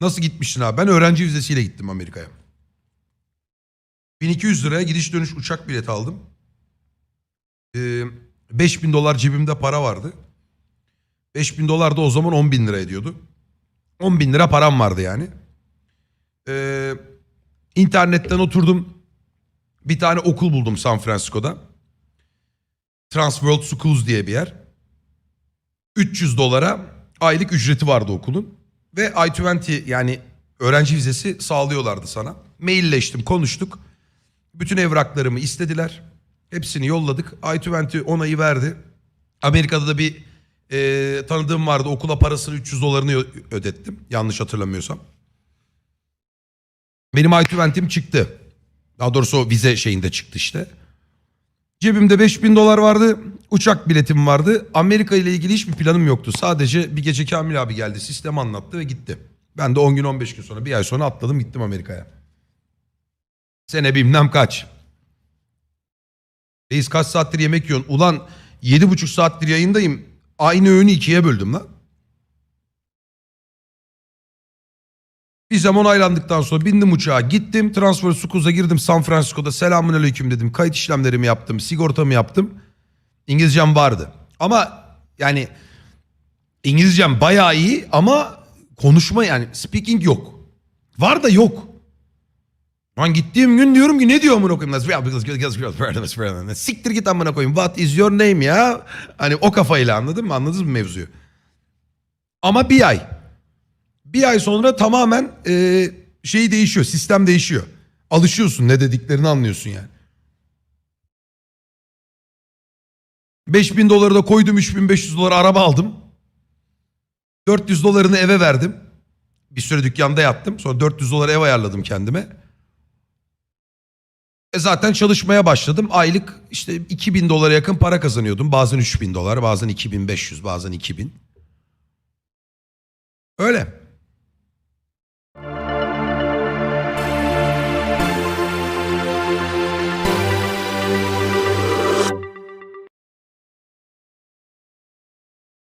Nasıl gitmiştin abi? Ben öğrenci vizesiyle gittim Amerika'ya. 1200 liraya gidiş dönüş uçak bileti aldım. Ee, 5000 dolar cebimde para vardı. 5000 dolar da o zaman 10 bin lira ediyordu. 10 bin lira param vardı yani. Ee, internetten oturdum. Bir tane okul buldum San Francisco'da. Transworld Schools diye bir yer. 300 dolara aylık ücreti vardı okulun. Ve I-20 yani öğrenci vizesi sağlıyorlardı sana. Mailleştim, konuştuk. Bütün evraklarımı istediler. Hepsini yolladık. I-20 onayı verdi. Amerika'da da bir e, tanıdığım vardı. Okula parasını 300 dolarını ödettim. Yanlış hatırlamıyorsam. Benim I-20'm çıktı. Daha doğrusu o vize şeyinde çıktı işte. Cebimde 5000 dolar vardı. Uçak biletim vardı. Amerika ile ilgili hiçbir planım yoktu. Sadece bir gece Kamil abi geldi. Sistem anlattı ve gitti. Ben de 10 gün 15 gün sonra bir ay sonra atladım gittim Amerika'ya. Sene bilmem kaç. Reis kaç saattir yemek yiyorsun? Ulan 7,5 saattir yayındayım. Aynı öğünü ikiye böldüm lan. Vizem onaylandıktan sonra bindim uçağa gittim. Transfer Sukuz'a girdim San Francisco'da selamun aleyküm dedim. Kayıt işlemlerimi yaptım. Sigortamı yaptım. İngilizcem vardı. Ama yani İngilizcem bayağı iyi ama konuşma yani speaking yok. Var da yok. Lan gittiğim gün diyorum ki ne diyor amına koyayım? Siktir git amına koyayım. What is your name ya? Hani o kafayla anladın mı? Anladınız mı mevzuyu? Ama bir ay. Bir ay sonra tamamen e, şey değişiyor. Sistem değişiyor. Alışıyorsun ne dediklerini anlıyorsun yani. 5000 doları da koydum 3500 dolar araba aldım. 400 dolarını eve verdim. Bir süre dükkanda yattım. Sonra 400 dolar ev ayarladım kendime. E zaten çalışmaya başladım. Aylık işte 2000 dolara yakın para kazanıyordum. Bazen 3000 dolar, bazen 2500, bazen 2000. Öyle.